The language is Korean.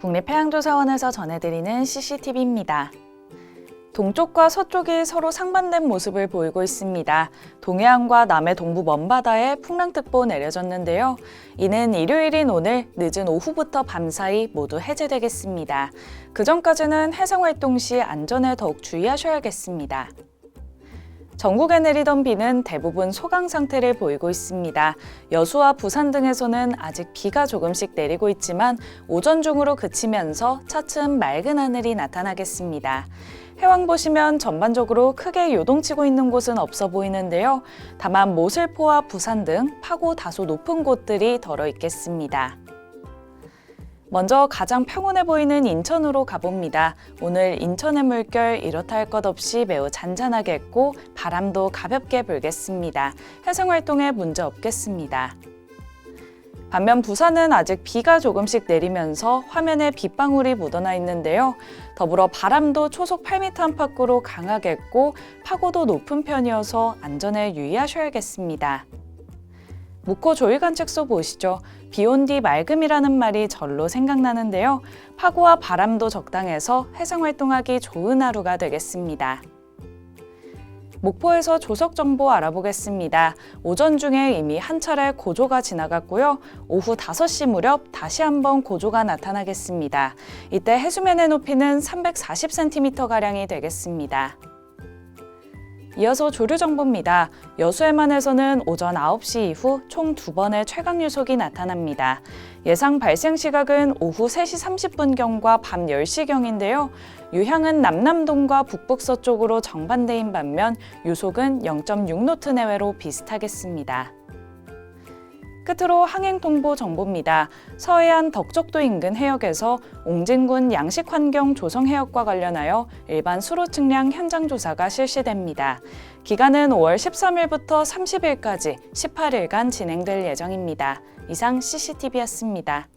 국립해양조사원에서 전해드리는 CCTV입니다. 동쪽과 서쪽이 서로 상반된 모습을 보이고 있습니다. 동해안과 남해 동부 먼바다에 풍랑특보 내려졌는데요. 이는 일요일인 오늘 늦은 오후부터 밤사이 모두 해제되겠습니다. 그 전까지는 해상활동 시 안전에 더욱 주의하셔야겠습니다. 전국에 내리던 비는 대부분 소강 상태를 보이고 있습니다. 여수와 부산 등에서는 아직 비가 조금씩 내리고 있지만 오전 중으로 그치면서 차츰 맑은 하늘이 나타나겠습니다. 해왕 보시면 전반적으로 크게 요동치고 있는 곳은 없어 보이는데요. 다만 모슬포와 부산 등 파고 다소 높은 곳들이 덜어 있겠습니다. 먼저 가장 평온해 보이는 인천으로 가봅니다. 오늘 인천의 물결 이렇다 할 것 없이 매우 잔잔하겠고 바람도 가볍게 불겠습니다. 해상 활동에 문제 없겠습니다. 반면 부산은 아직 비가 조금씩 내리면서 화면에 빗방울이 묻어나 있는데요. 더불어 바람도 초속 8m 안팎으로 강하겠고 파고도 높은 편이어서 안전에 유의하셔야겠습니다. 목호 조일관측소 보시죠. 비온 뒤 맑음이라는 말이 절로 생각나는데요. 파고와 바람도 적당해서 해상 활동하기 좋은 하루가 되겠습니다. 목포에서 조석 정보 알아보겠습니다. 오전 중에 이미 한 차례 고조가 지나갔고요. 오후 5시 무렵 다시 한번 고조가 나타나겠습니다. 이때 해수면의 높이는 340cm가량이 되겠습니다. 이어서 조류 정보입니다. 여수해만에서는 오전 9시 이후 총 두 번의 최강 유속이 나타납니다. 예상 발생 시각은 오후 3시 30분경과 밤 10시경인데요. 유향은 남남동과 북북서쪽으로 정반대인 반면 유속은 0.6노트 내외로 비슷하겠습니다. 끝으로 항행통보 정보입니다. 서해안 덕적도 인근 해역에서 옹진군 양식환경 조성 해역과 관련하여 일반 수로 측량 현장 조사가 실시됩니다. 기간은 5월 13일부터 30일까지 18일간 진행될 예정입니다. 이상 CCTV였습니다.